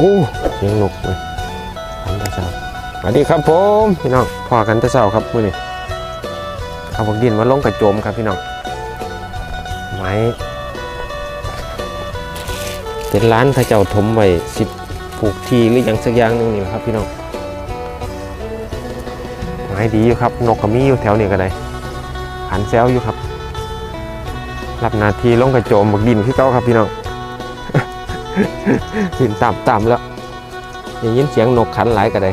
อ้เสียงนกเลยขันตะเช้าสวัสดีครับผมพี่น้องพอกันตะเช้าครับมื้อนี้เอาผมดินมาลงกระโจมครับพี่น้องไม้เป็นร้านพระเจ้าถมไว้สิบปลูกทีหรืออย่างสักอย่างหนึงนี่แหละครับพี่น้องไม้ดีอยู่ครับนกก็มีอยู่แถวนี้ก็ได้หันแซวอยู่ครับรับนาทีลงกระโจมบักดินที่เก้าครับพี่น้อง หินต่ำต่ำๆแล้วได้ยินเสียงนกขันหลายก็ได้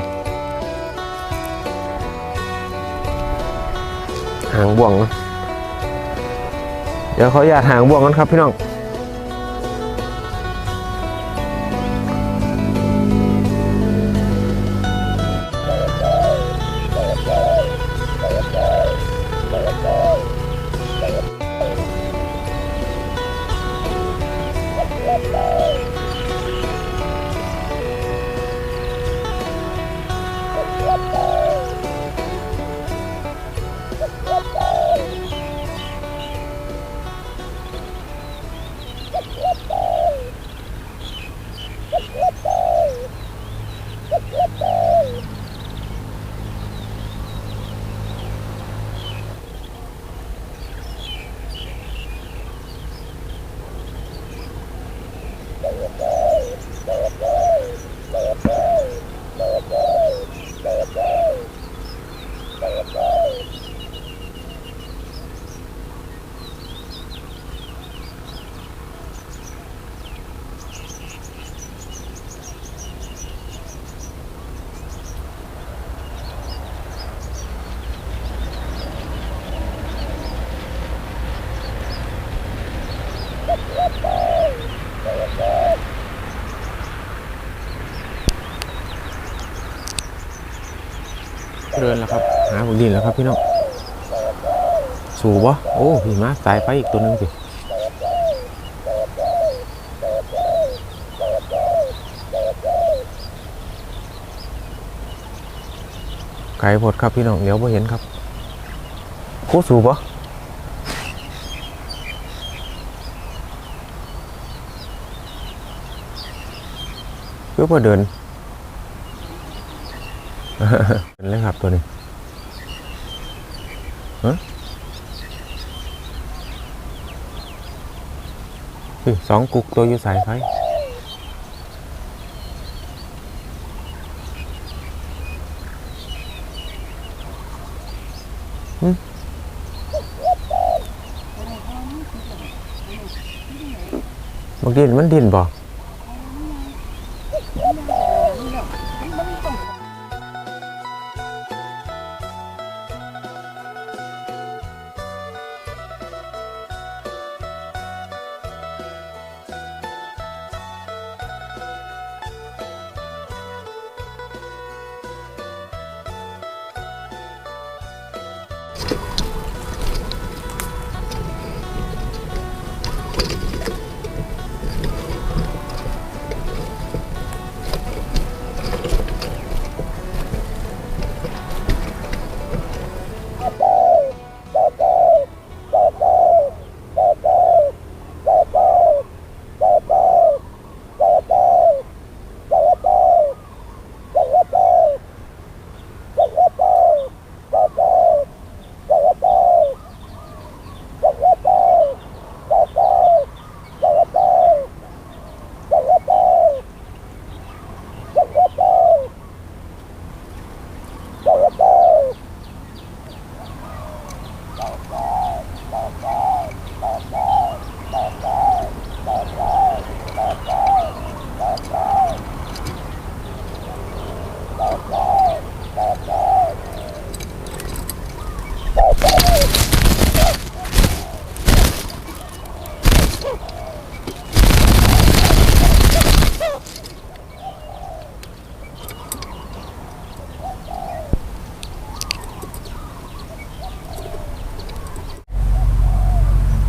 หางบ่วงนะเดี๋ยวเขาอยากหางบ่วงกันครับพี่น้อง หาบักดินแล้วครับพี่น้องสูบวะโอ้พี่มาสายไฟอีกตัวหนึงสิไกลหมดครับพี่น้องเดี๋ยวไ่เห็นครับโคสูบวะเพื่อพอเดินเป็นเลยครับตัวนี้ ฮะสองกุกตัวอยู่สายไฟหึมันดินมันดินบ่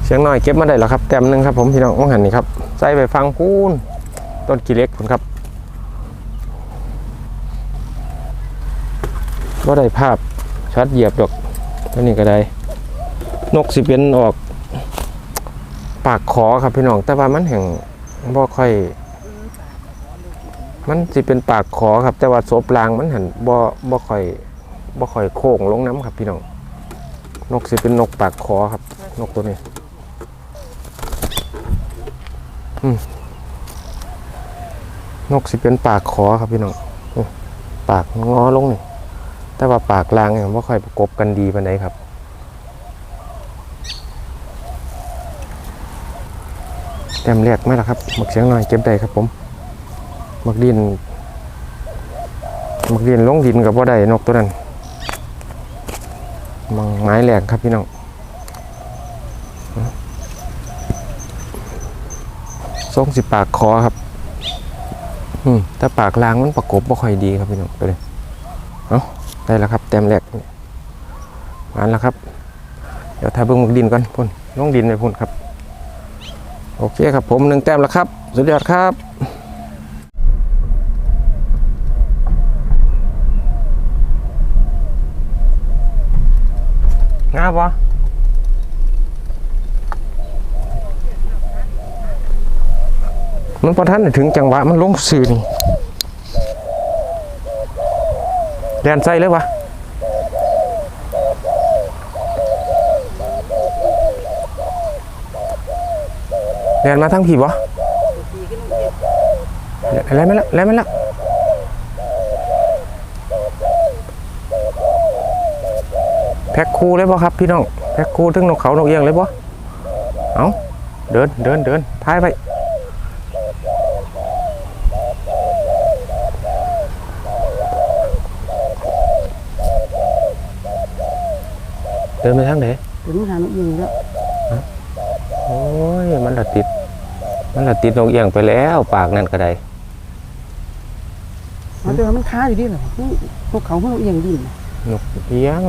เสียงหน่อยเก็บมาได้แล้วครับแต้มหนึ่งครับผมพี่น้องมองหันนี่ครับใส่ไปฟังพูนต้นกีเล็กผมครับก็ได้ภาพชัดเหยียบดอกตัวนี้ก็ได้ นกสิเป็นออก ปากขอครับพี่น้องแต่ว่ามันแห่งบ่ค่อย มันสิเป็นปากขอครับ แต่ว่าศพลางมันหันบ่บ่ค่อยบ่ค่อยโค้งลงน้ำครับพี่น้องนกสิเป็นนกปากขอครับ นกตัวนี้อืม นกสิเป็นปากขอครับพี่น้องปากงอลงนี่แต่ว่าปากลางเนี่ยบ่าค่อยประกบกันดีปานใดครับ แต้มแรกไหมล่ะครับหมักเสียงหน่อยเก็บได้ครับผมหมักดินหมักดินลงดินกับว่าได้นกตัวนั้นมังไม้แหลกครับพี่น้อง ทรงสิปากคอครับ อืมแต่ปากลางมันประกบบ่ค่อยดีครับพี่น้องตัวนี้เอาได้แล้วครับแต้มแรกมาแล้วครับ เดี๋ยวถ่ายเบิ้องมักดินก่อนพุ่นลงดินไปพุ่นครับ โอเคครับผมหนึ่งแต้มแล้วครับ สุดยอดครับงาบวะ มันพอท่านถึงจังหวะมันลงสื่อนี่แดนใส่เลยวะแดนมาทั้งผีวะอะไรไม่ละอะไรไม่ละแพ็คคู่เลยบ่ครับพี่น้องแพ็คคู่ถึงนกเขานกเอียงเลยบ่เอาเดินเดินเดินท้ายไป ดินไปทางไหนเดี๋ยวมึงหานกยิงแล้วโอ้ยมันละติด มันละติดนกเอียงไปแล้วปากนั่นก็ได้มันเจอมันค้าอยู่ดิเหรอนี่พวกเขาพวกนกเอียงดินน่ะนกเอียง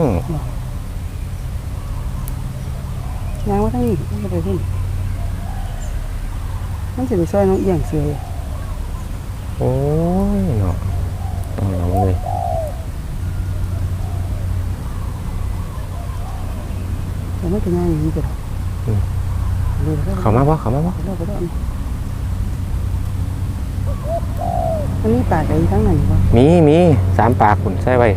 ยางว่าทั้งนี้มันจะไปขึ้นมันจะไปซอยนกเอียงเสือโอ้ยเนาะต้องเอาเลย แต่ไม่เป็นยางอย่างนี้ก็ได้ดูแล้วเขามาบ่เขามาบ่เรากอันนี้ปากไอ้ทั้งนั้นวะมีมีสามปากคุณใส่ไว้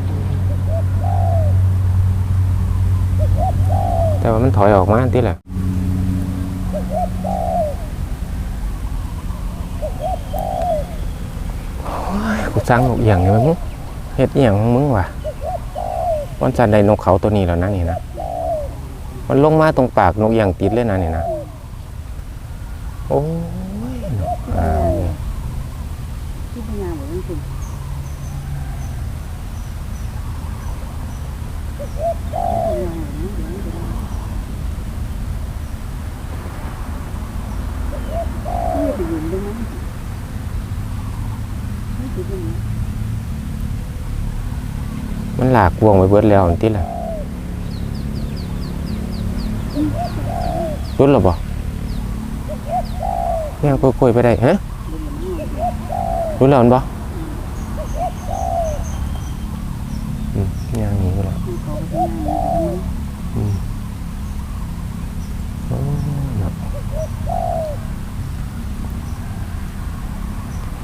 แต่ว่ามันถอยออกมาที่แหละโอ้ยกูสร้างนกเอียงนี่มึงเฮ็ดอยงของมึงวะวันจันทร์ได้นกเขาตัวนี้แล้วนะนี่นะ มันลงมาตรงปากนกเอียงติดเลยนะนี่นะโอ้ยนกอ่าที่พยายามบอกมันเป็นนี่ไปยืนตรงนั้นนี่มันหลากวงไปเบิดแล้วนที่แหละ รุดหรอบ่แม่งคุยๆไปได้ฮะรุดแล้วอันบ่อืมย่างนี้ก็แล้ว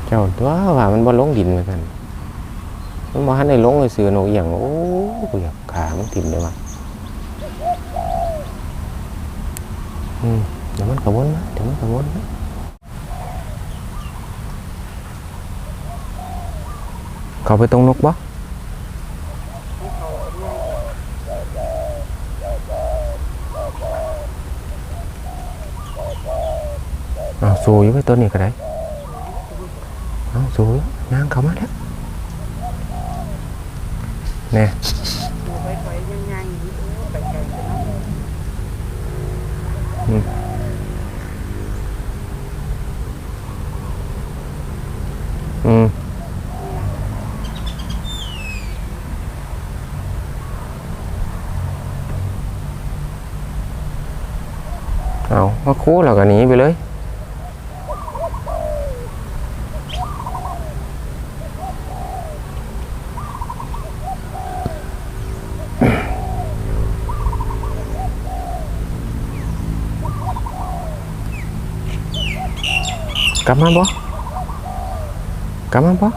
เจ้าตัวว่ามันบ่ลงดินเหมือนกันมันบ่ทันได้ลงเลยเสือนกเอียงโอ้กูอยากขามันถิ่มเลยว่ะ อืมเดี๋ยวมันกระวนนะเดี๋ยวมันกระวนนะเข้าไปตรงนกบ่อ้าวสูอยู่ไปตัวนี้ก็ได้อ้าวสูอยู่ย่างเข้ามาแล้วแน่ ไปไปยังไงไปไกลไปเนาะ อืมเอา มาคู่แล้วก็หนีไปเลยกลับมาบ่กลับมาปะ